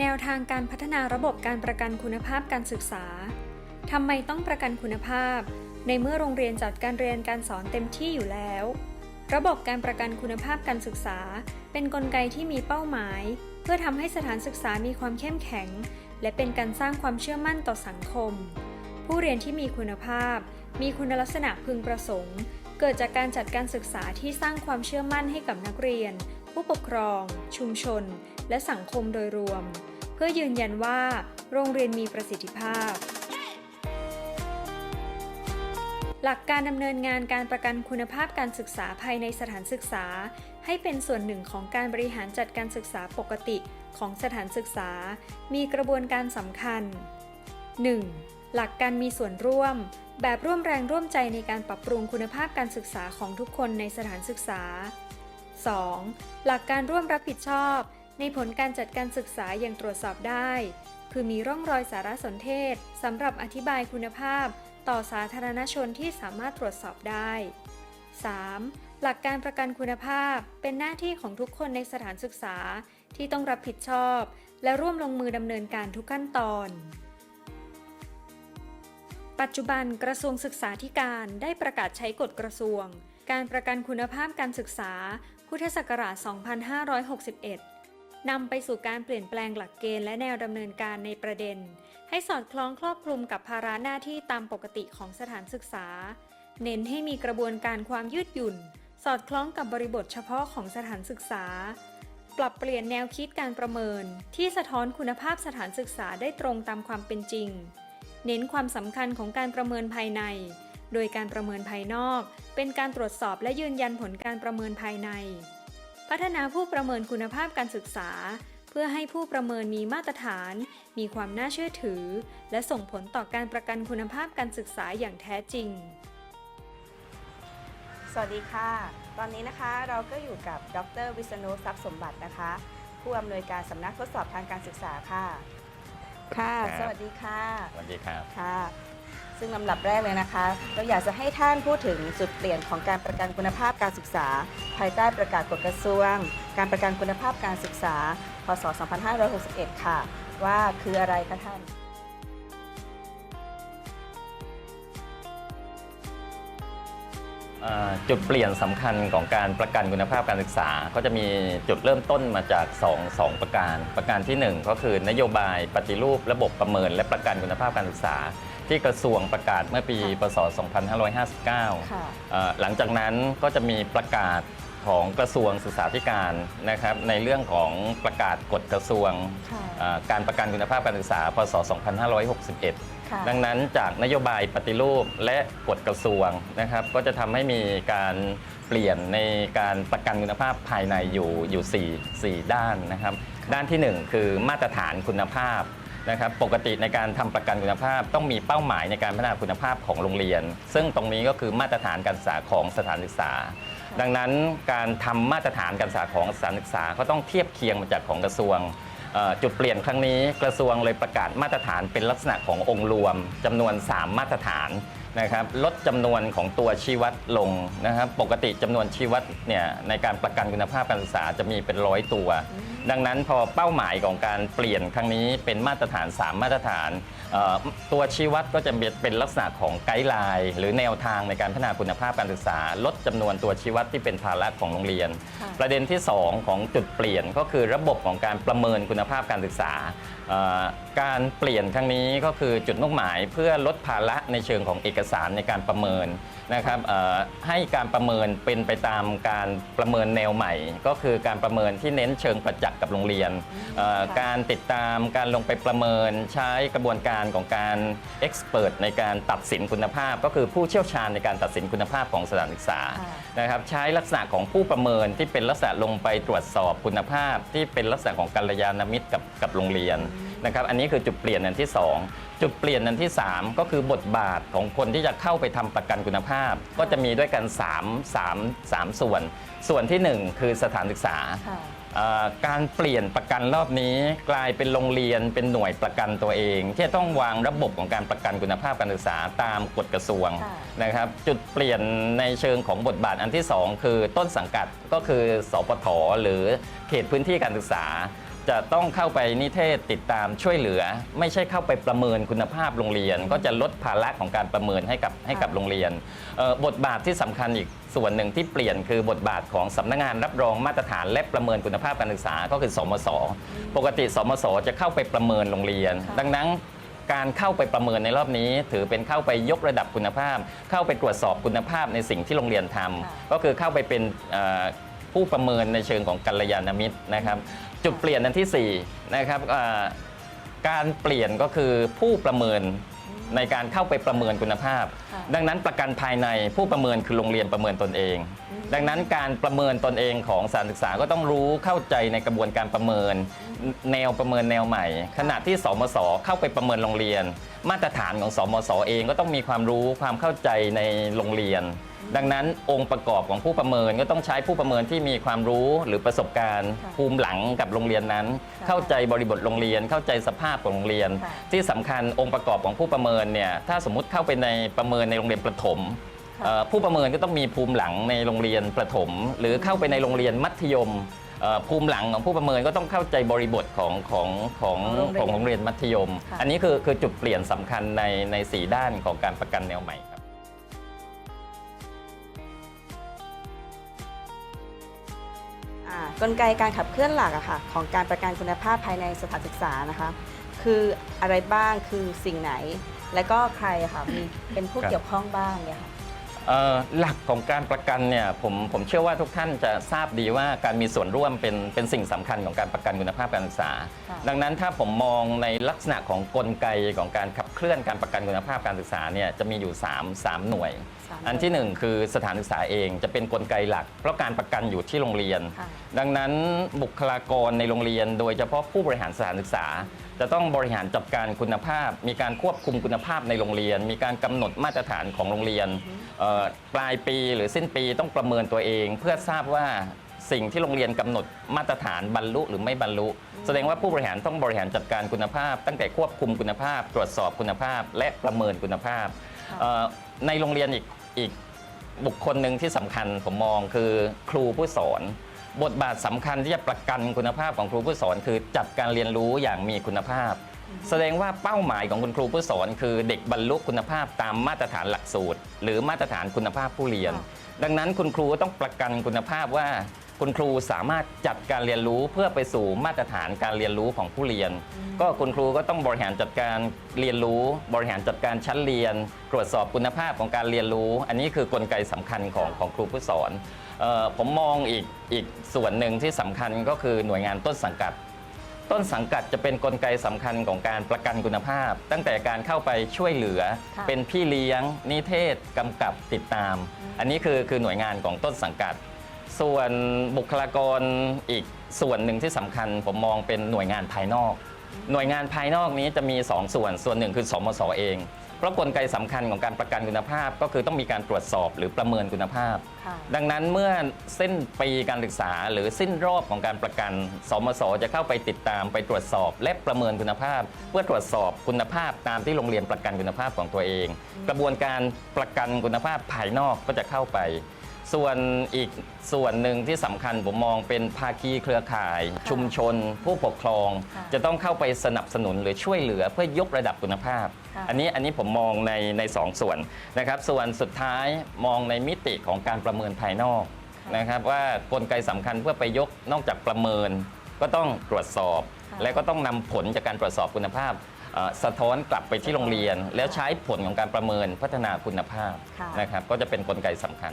แนวทางการพัฒนาระบบการประกันคุณภาพการศึกษา ทำไมต้องประกันคุณภาพ ในเมื่อโรงเรียนจัดการเรียนการสอนเต็มที่อยู่แล้ว ระบบการประกันคุณภาพการศึกษา เป็นนกลไกที่มีเป้าหมาย เพื่อทำให้สถานศึกษามีความเข้มแข็ง และเป็นการสร้างความเชื่อมั่นต่อสังคม ผู้เรียนที่มีคุณภาพ มีคุณลักษณะพึงประสงค์ เกิดจากการจัดการศึกษาที่สร้างความเชื่อมั่นให้กับนักเรียน ผู้ปกครอง ชุมชน และสังคมโดยรวม เพื่อยืนยันว่า โรงเรียนมีประสิทธิภาพ หลักการดำเนินงานการประกันคุณภาพการศึกษาภายในสถานศึกษา ให้เป็นส่วนหนึ่งของการบริหารจัดการศึกษาปกติของสถานศึกษา มีกระบวนการสำคัญ 1. หลักการมีส่วนร่วม แบบร่วมแรงร่วมใจในการปรับปรุงคุณภาพการศึกษาของทุกคนในสถานศึกษา 2. หลักการร่วมรับผิดชอบ ในผลการจัดการศึกษาอย่างตรวจสอบได้ คือมีร่องรอยสารสนเทศสำหรับอธิบายคุณภาพ ต่อสาธารณชนที่สามารถตรวจสอบได้ 3. หลักการประกันคุณภาพเป็นหน้าที่ของทุกคนในสถานศึกษาที่ต้องรับผิดชอบ และร่วมลงมือดำเนินการทุกขั้นตอน ปัจจุบันกระทรวงศึกษาธิการได้ประกาศใช้กฎกระทรวง การประกันคุณภาพการศึกษา พุทธศักราช 2561 นำไปสู่การเปลี่ยนแปลงหลักเกณฑ์และแนวดำเนินการในประเด็น ให้สอดคล้องครอบคลุมกับภาระหน้าที่ตามปกติของสถานศึกษา เน้นให้มีกระบวนการความยืดหยุ่น สอดคล้องกับบริบทเฉพาะของสถานศึกษา ปรับเปลี่ยนแนวคิดการประเมิน ที่สะท้อนคุณภาพสถานศึกษาได้ตรงตามความเป็นจริง เน้นความสำคัญของการประเมินภายใน โดยการประเมินภายนอก เป็นการตรวจสอบและยืนยันผลการประเมินภายใน พัฒนาผู้ประเมินคุณภาพการศึกษา เพื่อให้ผู้ประเมินมีมาตรฐาน มีความน่าเชื่อถือ และส่งผลต่อการประกันคุณภาพการศึกษาอย่างแท้จริง สวัสดีค่ะ ตอนนี้นะคะเราก็อยู่กับดรวิษณุทรัพย์สมบัตินะคะ ผู้อำนวยการสำนักทดสอบทางการศึกษาค่ะ ค่ะ ครับ สวัสดีค่ะ สวัสดีครับ ค่ะ ซึ่งลำดับแรกเลยนะคะ เราอยากจะให้ท่านพูดถึงจุดเปลี่ยนของการประกันคุณภาพการศึกษา ภายใต้ประกาศกฎกระทรวง การประกันคุณภาพการศึกษา พศ 2561 ค่ะ ว่าคืออะไรคะท่าน เอ่อจุดเปลี่ยนสำคัญของการประกันคุณภาพการศึกษา ก็จะมีจุดเริ่มต้นมาจาก2 2ประการ ประการทีหนึ่1ก็คือนโยบายปฏิรูประบบประเมิน และประกันคุณภาพการศึกษา ที่กระทรวงประกาศเมื่อปีค่ะพศ 2559ค่ะเอ่อหลังจากนั้นก็จะมีประกาศของกระทรวงศึกษาธิการนะครับในเรื่องของประกาศกฎกระทรวงค่ะเอ่อการประกันคุณภาพการศึกษา พศ 2561ค่ะดังนั้นจากนโยบายปฏิรูปและกฎกระทรวงนะครับ ก็จะทำให้มีการเปลี่ยนในการประกันคุณภาพภายในอยู่อยู่ 4 4 ด้านนะครับ ด้านทีหนึ่1 คือมาตรฐานคุณภาพ นะครับปกติในการทำประกันคุณภาพ ต้องมีเป้าหมายในการพัฒนาคุณภาพของโรงเรียน ซึ่งตรงนี้ก็คือมาตรฐานการศึกษาของสถานศึกษา ดังนั้นการทำมาตรฐานการศึกษาของสถานศึกษาก็ต้องเทียบเคียงมาจากของกระทรวงจุดเปลี่ยนครั้งนี้กระทรวงเลยประกาศมาตรฐานเป็นลักษณะขององค์รวมจำนวน 3 มาตรฐาน นะครับลดจำนวนของตัวชี้วัดลงนะครับปกติจำนวนชี้วัดเนี่ยในการประกันคุณภาพการศึกษาจะมีเป็นร้อยตัว ดังนั้นพอเป้าหมายของการเปลี่ยนครั้งนี้เป็นมาตรฐาน 3 มาตรฐานเอ่อตัวชี้วัดก็จะเป็นลักษณะของไกด์ไลน์หรือแนวทางในการพัฒนาคุณภาพการศึกษา ลดจำนวนตัวชี้วัดที่เป็นภาระของโรงเรียน ค่ะ ประเด็นที่ 2 ของจุดเปลี่ยนก็คือระบบของการประเมินคุณภาพการศึกษาเอ่อ การเปลี่ยนครั้งนี้ก็คือจุดมุ่งหมายเพื่อลดภาระในเชิงของเอกสารในการประเมินนะครับเอ่อให้การประเมินเป็นไปตามการประเมินแนวใหม่ ก็คือการประเมินที่เน้นเชิงประจักษ์กับโรงเรียนเอ่อค่ะการติดตามการลงไปประเมินใช้กระบวนการของการเอ็กซ์เพรสในการตัดสินคุณภาพ ก็คือผู้เชี่ยวชาญในการตัดสินคุณภาพของสถานศึกษาค่ะนะครับใช้ลักษณะของผู้ประเมินที่เป็นลักษณะลงไปตรวจสอบคุณภาพ ที่เป็นลักษณะของกัลยาณมิตรกับกับโรงเรียนนะครับอันนี้คือจุดเปลี่ยนอันที่ 2จุดเปลี่ยนอันที่ 3 ก็คือบทบาทของคนที่จะเข้าไปทำประกันคุณภาพ ก็จะมีด้วยกัน 3 3 3 ส่วน ส่วนทีหนึ่1 คือสถานศึกษาค่ะเอ่อการเปลี่ยนประกันรอบนี้กลายเป็นโรงเรียนเป็นหน่วยประกันตัวเอง ที่จะต้องวางระบบของการประกันคุณภาพการศึกษาตามกฎกระทรวงค่ะนะครับ จุดเปลี่ยนในเชิงของบทบาทอันที่ 2 คือต้นสังกัดก็คือสปทหรือเขตพื้นที่การศึกษา จะต้องเข้าไปนิเทศติดตามช่วยเหลือ ไม่ใช่เข้าไปประเมินคุณภาพโรงเรียน ก็จะลดภาระของการประเมินให้กับให้กับโรงเรียนเอ่อบทบาทที่สำคัญอีกส่วนหนึ่งที่เปลี่ยนคือบทบาทของสำนักงานรับรองมาตรฐานและประเมินคุณภาพการศึกษาก็คือสมศปกติสมศจะเข้าไปประเมินโรงเรียนค่ะดังนั้น การเข้าไปประเมินในรอบนี้ ถือเป็นเข้าไปยกระดับคุณภาพ เข้าไปตรวจสอบคุณภาพในสิ่งที่โรงเรียนทำก็คือเข้าไปเป็นเอ่อผู้ประเมินในเชิงของกัลยาณมิตรนะครับ จุดเปลี่ยนอันที่4นะครับเอ่อการเปลี่ยนก็คือผู้ประเมินในการเข้าไปประเมินคุณภาพค่ะดังนั้นประกันภายในผู้ประเมินคือโรงเรียนประเมินตนเอง ดังนั้นการประเมินตนเองของสถานศึกษาก็ต้องรู้เข้าใจในกระบวนการประเมิน แนวประเมินแนวใหม่ ขณะที่สมศเข้าไปประเมินโรงเรียน มาตรฐานของสมศเองก็ต้องมีความรู้ความเข้าใจในโรงเรียน ดังนั้นองค์ประกอบของผู้ประเมินก็ต้องใช้ผู้ประเมินที่มีความรู้หรือประสบการณ์ ค่ะภูมิหลังกับโรงเรียนนั้นค่ะเข้าใจบริบทโรงเรียน เข้าใจสภาพของโรงเรียน ค่ะ ที่สำคัญองค์ประกอบของผู้ประเมินเนี่ยถ้าสมมุติเข้าไปในประเมินในโรงเรียนประถมค่ะเอ่อผู้ประเมินก็ต้องมีภูมิหลังในโรงเรียนประถม หรือเข้าไปในโรงเรียนมัธยมเอ่อภูมิหลังของผู้ประเมินก็ต้องเข้าใจบริบทของของของของโรงเรียนของโรงเรียนมัธยม ค่ะ อันนี้คือคือจุดเปลี่ยนสำคัญในในสีด้านของการประกันแนวใหม่ กลไกการขับเคลื่อนหลักอะค่ะของการประกันคุณภาพภายในสถานศึกษานะคะ คืออะไรบ้างคือสิ่งไหน และก็ใครอะค่ะมีเป็นผู้ครับเกี่ยวข้องบ้างเนี่ยค่ะ เอ่อหลักของการประกันเนี่ยผมผมเชื่อว่าทุกท่านจะทราบดีว่าการมีส่วนร่วมเป็นเป็นสิ่งสำคัญของการประกันคุณภาพการศึกษา ค่ะ ดังนั้นถ้าผมมองในลักษณะของกลไกของการขับเคลื่อนการประกันคุณภาพการศึกษาเนี่ยจะมีอยู่3 3หน่วย สามอันที่หนึ่งคือสถานศึกษาเองจะเป็นกลไกหลัก เพราะการประกันอยู่ที่โรงเรียน ค่ะ ดังนั้นบุคลากรในโรงเรียน โดยเฉพาะผู้บริหารสถานศึกษา จะต้องบริหารจัดการคุณภาพ มีการควบคุมคุณภาพในโรงเรียน มีการกำหนดมาตรฐานของโรงเรียนปลายปีหรือสิ้นปีต้องประเมินตัวเอง เพื่อทราบว่าสิ่งที่โรงเรียนกำหนดมาตรฐานบรรลุหรือไม่บรรลุ แสดงว่าผู้บริหารต้องบริหารจัดการคุณภาพ ตั้งแต่ควบคุมคุณภาพ ตรวจสอบคุณภาพ และประเมินคุณภาพ ในโรงเรียนอีกอีกบุคคลหนึ่งที่สำคัญผมมองคือครูผู้สอน บทบาทสำคัญที่จะประกันคุณภาพของครูผู้สอนคือจัดการเรียนรู้อย่างมีคุณภาพ แสดงว่าเป้าหมายของคุณครูผู้สอน คือเด็กบรรลุคุณภาพตามมาตรฐานหลักสูตร หรือมาตรฐานคุณภาพผู้เรียนค่ะดังนั้นคุณครูก็ต้องประกันคุณภาพว่า คุณครูสามารถจัดการเรียนรู้เพื่อไปสู่มาตรฐานการเรียนรู้ของผู้เรียน ก็คุณครูก็ต้องบริหารจัดการเรียนรู้ บริหารจัดการชั้นเรียน ตรวจสอบคุณภาพของการเรียนรู้ อันนี้คือกลไกสำคัญของของครูผู้สอน เออผมมองอีกอีกส่วนหนึ่งที่สำคัญก็คือหน่วยงานต้นสังกัด ต้นสังกัดจะเป็นกลไกสำคัญของการประกันคุณภาพ ตั้งแต่การเข้าไปช่วยเหลือ ค่ะ เป็นพี่เลี้ยง นิเทศกำกับติดตาม อันนี้คือคือหน่วยงานของต้นสังกัด ส่วนบุคลากรอีกส่วนหนึ่งที่สำคัญ ผมมองเป็นหน่วยงานภายนอก หน่วยงานภายนอกนี้จะมี2ส่วนส่วนหนึ่งคือสมศเอง เพราะกลไกสำคัญของการประกันคุณภาพ ก็คือต้องมีการตรวจสอบหรือประเมินคุณภาพค่ะดังนั้นเมื่อสิ้นปีการศึกษา หรือสิ้นรอบของการประกัน สมศจะเข้าไปติดตามไปตรวจสอบ และประเมินคุณภาพ เพื่อตรวจสอบคุณภาพตามที่โรงเรียนประกันคุณภาพของตัวเอง กระบวนการประกันคุณภาพภายนอกก็จะเข้าไป ส่วนอีกส่วนหนึ่งที่สำคัญผมมองเป็นภาคีเครือข่ายค่ะชุมชน ผู้ปกครอง ค่ะจะต้องเข้าไปสนับสนุนหรือช่วยเหลือเพื่อยกระดับคุณภาพ ค่ะ อันนี้อันนี้ผมมองในในสองส่วนนะครับ ส่วนสุดท้ายมองในมิติของการประเมินภายนอกค่ะนะครับ ว่ากลไกสำคัญเพื่อไปยกนอกจากประเมิน ก็ต้องตรวจสอบ ค่ะและก็ต้องนำผลจากการตรวจสอบคุณภาพเอ่อสะท้อนกลับไปที่โรงเรียน แล้วใช้ผลของการประเมินพัฒนาคุณภาพค่ะ นะครับ ก็จะเป็นกลไกสำคัญ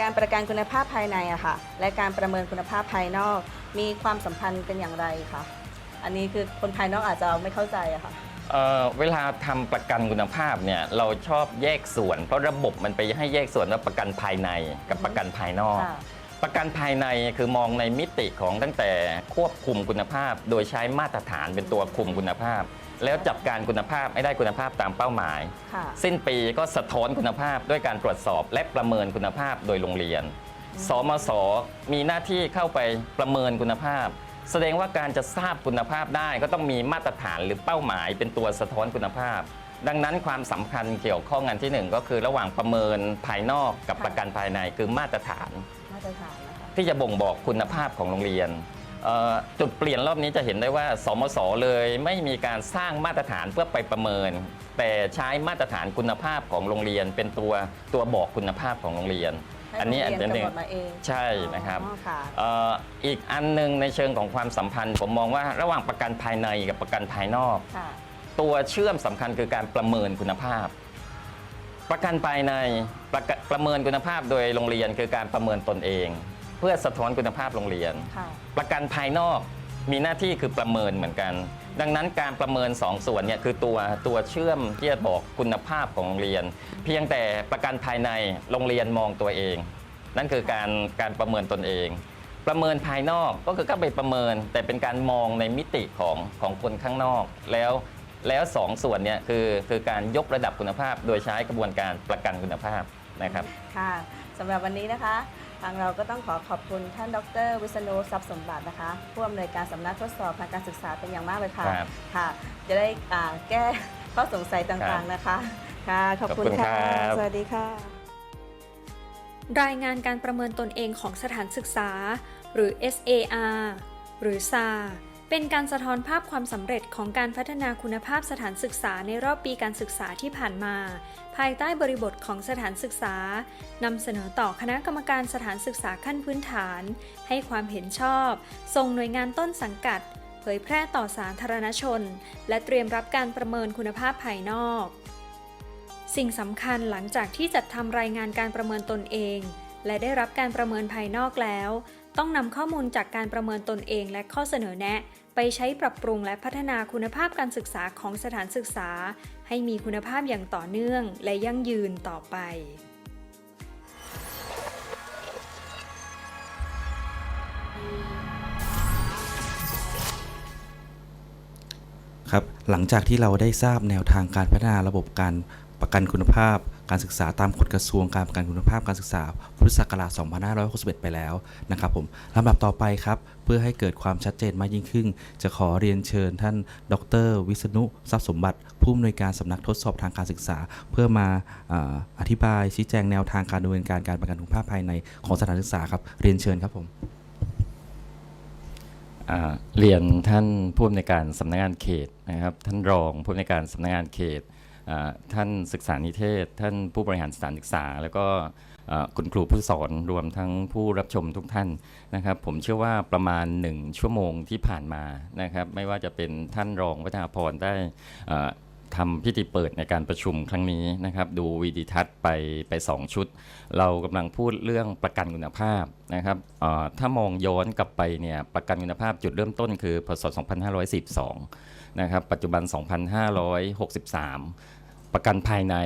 การประกันคุณภาพภายในอะค่ะ และการประเมินคุณภาพภายนอก มีความสัมพันธ์เป็นอย่างไรคะอันนี้คือคนภายนอกอาจจะไม่เข้าใจอะค่ะ เอ่อเวลาทำประกันคุณภาพเนี่ยเราชอบแยกส่วน เพราะระบบมันไปให้แยกส่วนว่าประกันภายในกับประกันภายนอก ค่ะ ประกันภายในคือมองในมิติของตั้งแต่ควบคุมคุณภาพ โดยใช้มาตรฐานเป็นตัวคุมคุณภาพ แล้วจับการคุณภาพให้ได้คุณภาพตามเป้าหมาย ค่ะ สิ้นปีก็สะท้อนคุณภาพด้วยการตรวจสอบและประเมินคุณภาพโดยโรงเรียน สมศมีหน้าที่เข้าไปประเมินคุณภาพ แสดงว่าการจะทราบคุณภาพได้ก็ต้องมีมาตรฐานหรือเป้าหมายเป็นตัวสะท้อนคุณภาพ ดังนั้นความสำคัญเกี่ยวข้องกันที่หนึ่งก็คือระหว่างประเมินภายนอกกับค่ะ ประกันภายในคือมาตรฐาน มาตรฐานนะคะ ที่จะบ่งบอกคุณภาพของโรงเรียนเอ่อ จุดเปลี่ยนรอบนี้จะเห็นได้ว่า สมศเลยไม่มีการสร้างมาตรฐานเพื่อไปประเมิน แต่ใช้มาตรฐานคุณภาพของโรงเรียน เป็นตัวตัวบอกคุณภาพของโรงเรียนให้อันนี้โรงอันเรียนหนึ่งกำหนดมาเองใช่นะครับอ๋อค่ะเอ่ออีกอันหนึ่งในเชิงของความสัมพันธ์ ผมมองว่าระหว่างประกันภายในกับประกันภายนอกค่ะตัวเชื่อมสำคัญคือการประเมินคุณภาพ ประกันภายในประกะประเมินคุณภาพโดยโรงเรียนคือการประเมินตนเอง เพื่อสะท้อนคุณภาพโรงเรียน ค่ะ ประกันภายนอกมีหน้าที่คือประเมินเหมือนกัน ดังนั้นการประเมินสองส่วนเนี่ยคือตัวตัวเชื่อมที่จะบอกคุณภาพของโรงเรียน เพียงแต่ประกันภายในโรงเรียนมองตัวเอง นั่นคือการการประเมินตนเอง ประเมินภายนอกก็คือก็ไปประเมิน แต่เป็นการมองในมิติของของคนข้างนอก แล้วแล้วสองส่วนเนี่ยคือคือการยกระดับคุณภาพ โดยใช้กระบวนการประกันคุณภาพนะครับ ค่ะสำหรับวันนี้นะคะ ทางเราก็ต้องขอขอบคุณท่านดร วิษณุทรัพย์สมบัตินะคะผู้อำนวยการสำนักทดสอบทางการศึกษาเป็นอย่างมากเลยค่ะครับ ค่ะ จะได้อ่าแก้ข้อสงสัยต่างๆนะคะ ค่ะขอบคุณขอบคุณค่ะ ครับ สวัสดีค่ะ รายงานการประเมินตนเองของสถานศึกษา หรือ SAR หรือ SAR เป็นการสะท้อนภาพความสำเร็จของการพัฒนาคุณภาพสถานศึกษาในรอบปีการศึกษาที่ผ่านมา ภายใต้บริบทของสถานศึกษานำเสนอต่อคณะกรรมการสถานศึกษาขั้นพื้นฐาน ให้ความเห็นชอบ ส่งหน่วยงานต้นสังกัด เผยแพร่ต่อสาธารณชน และเตรียมรับการประเมินคุณภาพภายนอก สิ่งสำคัญหลังจากที่จัดทำรายงานการประเมินตนเอง และได้รับการประเมินภายนอกแล้ว ต้องนำข้อมูลจากการประเมินตนเองและข้อเสนอแนะ ไปใช้ปรับปรุงและพัฒนาคุณภาพการศึกษาของสถานศึกษา ให้มีคุณภาพอย่างต่อเนื่องและยั่งยืนต่อไปครับหลังจากที่เราได้ทราบแนวทางการพัฒนาระบบการ ประกันคุณภาพการศึกษาตามกฎกระทรวงการประกันคุณภาพการศึกษาพุทธศักราช 2561 ไปแล้วนะครับผมลำดับต่อไปครับ เพื่อให้เกิดความชัดเจนมากยิ่งขึ้น จะขอเรียนเชิญท่าน ดร วิษณุทรัพย์สมบัติ ผู้อำนวยการสำนักทดสอบทางการศึกษา เพื่อมาออธิบายชี้แจงแนวทางการดำเนินการการประกันคุณภาพภายในของสถานศึกษาครับเรียนเชิญครับผมเรียนท่านผู้อำนวยการสำนักงานเขตนะครับ ท่านรองผู้อำนวยการสำนักงานเขต ท่านศึกษานิเทศ ท่านผู้บริหารสถานศึกษา แล้วก็คุณครูผู้สอนรวมทั้งผู้รับชมทุกท่านนะครับ ผมเชื่อว่าประมาณ 1 ชั่วโมงที่ผ่านมานะครับ ไม่ว่าจะเป็นท่านรองวัฒนาพรได้ทำพิธีเปิดในการประชุมครั้งนี้นะครับ ดูวีดีทัศน์ไปไปสองชุด เรากำลังพูดเรื่องประกันคุณภาพนะครับถ้ามองย้อนกลับไปเนี่ยประกันคุณภาพจุดเริ่มต้นคือพศ 2542 นะครับปัจจุบัน 2563ประกันภายใน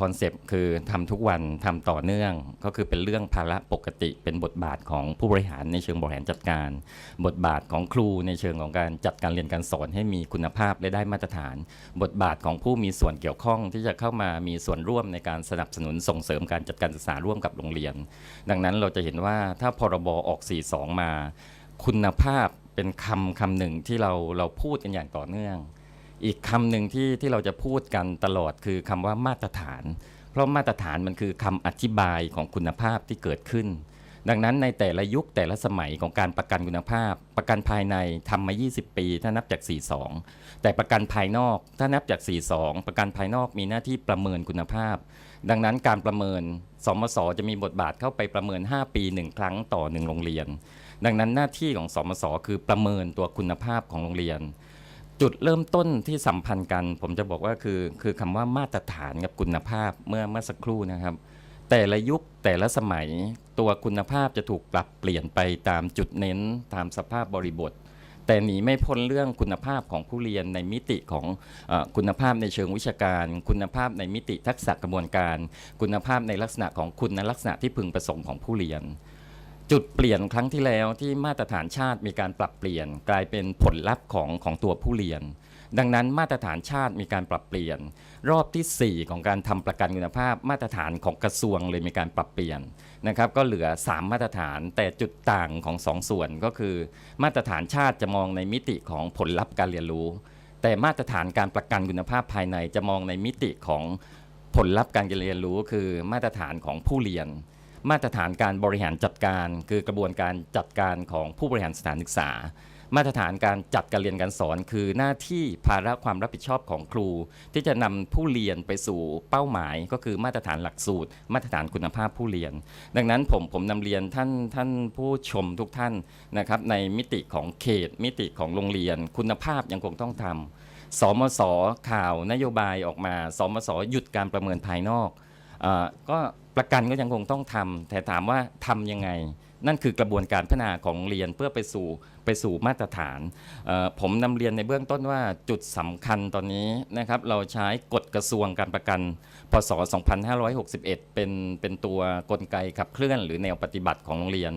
คอนเซปต์คือทำทุกวันทำต่อเนื่อง ก็คือเป็นเรื่องภาระปกติ เป็นบทบาทของผู้บริหารในเชิงบริหารจัดการ บทบาทของครูในเชิงของการจัดการเรียนการสอนให้มีคุณภาพและได้มาตรฐาน บทบาทของผู้มีส่วนเกี่ยวข้องที่จะเข้ามามีส่วนร่วมในการสนับสนุนส่งเสริมการจัดการศึกษาร่วมกับโรงเรียน ดังนั้นเราจะเห็นว่าถ้าพรบออก 42 มา คุณภาพ เป็นคำคำหนึ่งที่เราเราพูดกันอย่างต่อเนื่อง อีกคำหนึ่งที่ที่เราจะพูดกันตลอดคือคำว่ามาตรฐาน เพราะมาตรฐานมันคือคำอธิบายของคุณภาพที่เกิดขึ้น ดังนั้นในแต่ละยุคแต่ละสมัยของการประกันคุณภาพ ประกันภายในทำมา 20 ปี ถ้านับจาก 42 แต่ประกันภายนอกถ้านับจาก 42 ประกันภายนอกมีหน้าที่ประเมินคุณภาพ ดังนั้นการประเมินสมศจะมีบทบาทเข้าไปประเมิน 5 ปี 1 ครั้งต่อ 1 โรงเรียน ดังนั้นหน้าที่ของสมศคือประเมินตัวคุณภาพของโรงเรียน จุดเริ่มต้นที่สัมพันธ์กัน ผมจะบอกว่าคือคือคำว่ามาตรฐานกับคุณภาพเมื่อเมื่อสักครู่นะครับ แต่ละยุคแต่ละสมัยตัวคุณภาพจะถูกปรับเปลี่ยนไปตามจุดเน้นตามสภาพบริบท แต่หนีไม่พ้นเรื่องคุณภาพของผู้เรียนในมิติของอคุณภาพในเชิงวิชาการ คุณภาพในมิติทักษะกระบวนการ คุณภาพในลักษณะของคุณลักษณะที่พึงประสงค์ของผู้เรียน จุดเปลี่ยนครั้งที่แล้วที่มาตรฐานชาติมีการปรับเปลี่ยน กลายเป็นผลลัพธ์ของของตัวผู้เรียน ดังนั้นมาตรฐานชาติมีการปรับเปลี่ยน รอบทีสี่4 ของการทำประกันคุณภาพ มาตรฐานของกระทรวงเลยมีการปรับเปลี่ยนนะครับก็เหลือ 3 มาตรฐาน แต่จุดต่างของ 2 ส่วนก็คือ มาตรฐานชาติจะมองในมิติของผลลัพธ์การเรียนรู้ แต่มาตรฐานการประกันคุณภาพภายในจะมองในมิติของผลลัพธ์การเรียนรู้ คือมาตรฐานของผู้เรียน มาตรฐานการบริหารจัดการ คือกระบวนการจัดการของผู้บริหารสถานศึกษา มาตรฐานการจัดการเรียนการสอน คือหน้าที่ภาระความรับผิดชอบของครู ที่จะนำผู้เรียนไปสู่เป้าหมาย ก็คือมาตรฐานหลักสูตร มาตรฐานคุณภาพผู้เรียน ดังนั้นผมผมนำเรียนท่านท่านผู้ชมทุกท่านนะครับในมิติของเขต มิติของโรงเรียน คุณภาพยังคงต้องทำสมสข่าวนโยบายออกมา สมสหยุดการประเมินภายนอกอก็ ประกันก็ยังคงต้องทำแต่ถามว่าทำยังไง นั่นคือกระบวนการพัฒนาของโรงเรียนเพื่อไปสู่ ไปสู่มาตรฐาน ผมนำเรียนในเบื้องต้นว่าจุดสำคัญตอนนี้นะครับเราใช้กฎกระทรวงการประกัน พศ 2561 เป็นเป็นตัวกลไกขับเคลื่อน หรือแนวปฏิบัติของโรงเรียน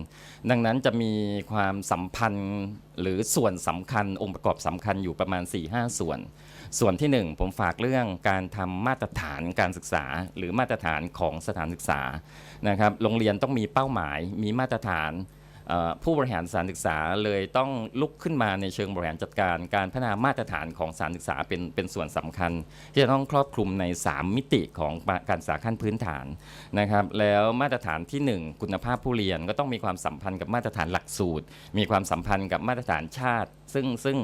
ดังนั้นจะมีความสัมพันธ์หรือส่วนสำคัญองค์ประกอบสำคัญอยู่ประมาณ 4-5 ส่วน ส่วนที่ 1 ผมฝากเรื่องการทำมาตรฐานการศึกษา หรือมาตรฐานของสถานศึกษานะครับโรงเรียนต้องมีเป้าหมายมีมาตรฐาน ผู้บริหารสถานศึกษาเลยต้องลุกขึ้นมาในเชิงบริหารจัดการ การพัฒนามาตรฐานของสถานศึกษาเป็นเป็นส่วนสำคัญ ที่จะต้องครอบคลุมใน 3 มิติของการศึกษาขั้นพื้นฐานนะครับแล้วมาตรฐานที่ 1 คุณภาพผู้เรียนก็ต้องมีความสัมพันธ์กับมาตรฐานหลักสูตร มีความสัมพันธ์กับมาตรฐานชาติ ซึ่งซึ่ง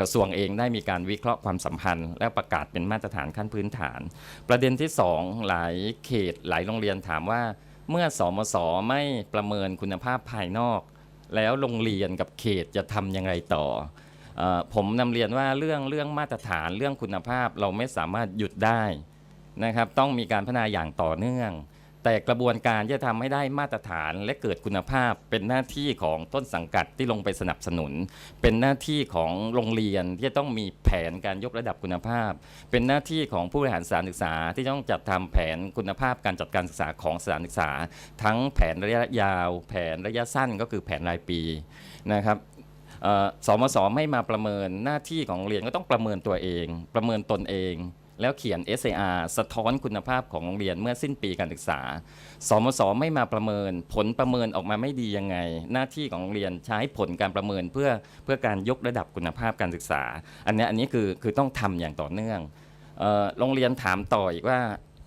กระทรวงเองได้มีการวิเคราะห์ความสัมพันธ์ และประกาศเป็นมาตรฐานขั้นพื้นฐาน ประเด็นที่ 2 หลายเขตหลายโรงเรียนถามว่า เมื่อสมสไม่ประเมินคุณภาพภายนอก แล้วโรงเรียนกับเขตจะทำยังไงต่อเออผมนำเรียนว่าเรื่องเรื่องมาตรฐานเรื่องคุณภาพเราไม่สามารถหยุดได้นะครับ ต้องมีการพัฒนาอย่างต่อเนื่อง แต่กระบวนการจะทำให้ได้มาตรฐานและเกิดคุณภาพ เป็นหน้าที่ของต้นสังกัดที่ลงไปสนับสนุน เป็นหน้าที่ของโรงเรียนที่จะต้องมีแผนการยกระดับคุณภาพ เป็นหน้าที่ของผู้บริหารสถานศึกษา ที่ต้องจัดทำแผนคุณภาพการจัดการศึกษาของสถานศึกษา ทั้งแผนระยะยาว แผนระยะสั้นก็คือแผนรายปีนะครับเอ่อสมสไม่มาประเมินหน้าที่ของเรียนก็ต้องประเมินตัวเอง ประเมินตนเอง แล้วเขียน SAR สะท้อนคุณภาพของโรงเรียนเมื่อสิ้นปีการศึกษา สมสไม่มาประเมิน ผลประเมินออกมาไม่ดียังไง หน้าที่ของโรงเรียนใช้ผลการประเมินเพื่อเพื่อการยกระดับคุณภาพการศึกษา อันนี้อันนี้คือคือต้องทำอย่างต่อเนื่องโรงเรียนถามต่ออีกว่า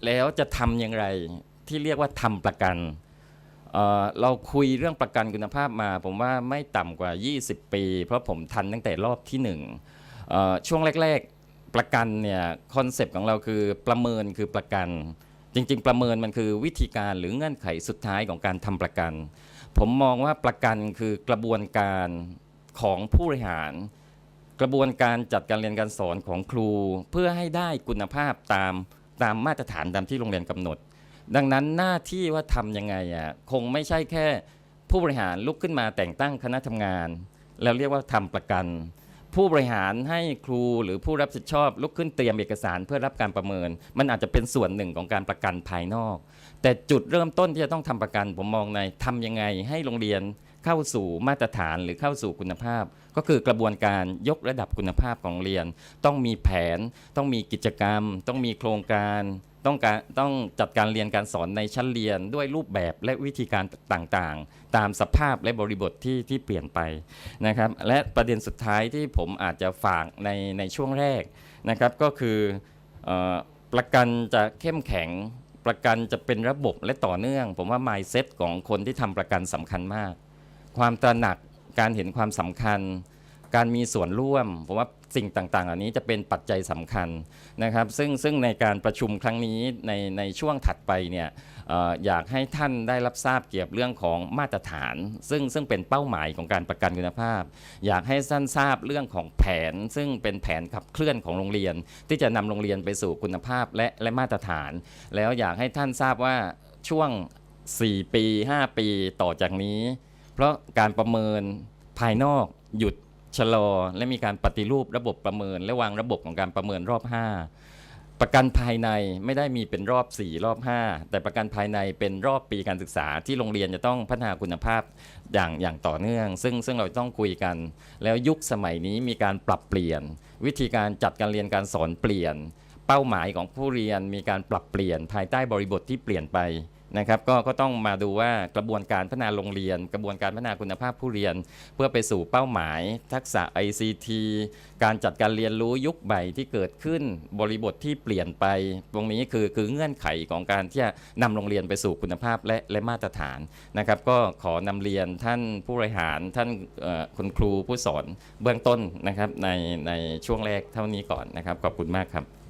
แล้วจะทำอย่างไรที่เรียกว่าทำประกันเเราคุยเรื่องประกันคุณภาพมา ผมว่าไม่ต่ำกว่า 20 ปี เพราะผมทันตั้งแต่รอบที่หนึ่งช่วงแรก ประกันเนี่ยคอนเซปต์ของเราคือประเมินคือประกัน จริง ๆ ประเมินมันคือวิธีการหรือเงื่อนไขสุดท้ายของการทำประกัน ผมมองว่าประกันคือกระบวนการของผู้บริหาร กระบวนการจัดการเรียนการสอนของครู เพื่อให้ได้คุณภาพตามตามมาตรฐานตามที่โรงเรียนกำหนด ดังนั้นหน้าที่ว่าทำยังไงอะคงไม่ใช่แค่ผู้บริหารลุกขึ้นมาแต่งตั้งคณะทำงาน แล้วเรียกว่าทำประกัน ผู้บริหารให้ครูหรือผู้รับผิดชอบลุกขึ้นเตรียมเอกสารเพื่อรับการประเมิน มันอาจจะเป็นส่วนหนึ่งของการประกันภายนอก แต่จุดเริ่มต้นที่จะต้องทำประกัน ผมมองในทำยังไงให้โรงเรียนเข้าสู่มาตรฐานหรือเข้าสู่คุณภาพ ก็คือกระบวนการยกระดับคุณภาพของโรงเรียน ต้องมีแผน ต้องมีกิจกรรม ต้องมีโครงการ ต้องการต้องจัดการเรียนการสอนในชั้นเรียนด้วยรูปแบบและวิธีการต่างๆ ตามสภาพและบริบทที่ที่เปลี่ยนไปนะครับ และประเด็นสุดท้ายที่ผมอาจจะฝากในในช่วงแรกนะครับก็คืออประกันจะเข้มแข็งประกันจะเป็นระบบและต่อเนื่อง ผมว่า mindset ของคนที่ทำประกันสำคัญมาก ความตระหนักการเห็นความสำคัญ การมีส่วนร่วมผมว่า สิ่งต่างๆ เหล่านี้จะเป็นปัจจัยสำคัญนะครับ ซึ่งซึ่งในการประชุมครั้งนี้ในในช่วงถัดไปเนี่ยออยากให้ท่านได้รับทราบเกี่ยวกับเรื่องของมาตรฐาน ซึ่งซึ่งเป็นเป้าหมายของการประกันคุณภาพ อยากให้ท่านทราบเรื่องของแผน ซึ่งเป็นแผนขับเคลื่อนของโรงเรียน ที่จะนำโรงเรียนไปสู่คุณภาพและและมาตรฐาน แล้วอยากให้ท่านทราบว่าช่วง 4 ปี 5 ปีต่อจากนี้ เพราะการประเมินภายนอกหยุด ชะลอและมีการปฏิรูประบบประเมิน และวางระบบของการประเมินรอบ 5 ประกันภายในไม่ได้มีเป็นรอบ 4 รอบ 5 แต่ประกันภายในเป็นรอบปีการศึกษา ที่โรงเรียนจะต้องพัฒนาคุณภาพอย่างอย่างต่อเนื่อง ซึ่งซึ่งเราต้องคุยกัน แล้วยุคสมัยนี้มีการปรับเปลี่ยน วิธีการจัดการเรียนการสอนเปลี่ยน เป้าหมายของผู้เรียนมีการปรับเปลี่ยนภายใต้บริบทที่เปลี่ยนไป นะครับก็ก็ต้องมาดูว่ากระบวนการพัฒนาโรงเรียน กระบวนการพัฒนาคุณภาพผู้เรียน เพื่อไปสู่เป้าหมาย ทักษะ ICT การจัดการเรียนรู้ยุคใหม่ที่เกิดขึ้นบริบทที่เปลี่ยนไป ตรงนี้คือคือเงื่อนไขของการที่จะนำโรงเรียนไปสู่คุณภาพและและมาตรฐานนะครับ ก็ขอนำเรียนท่านผู้บริหารท่านคุณครูผู้สอนเบื้องต้นนะครับในในช่วงแรกเท่านี้ก่อนนะครับขอบคุณมากครับ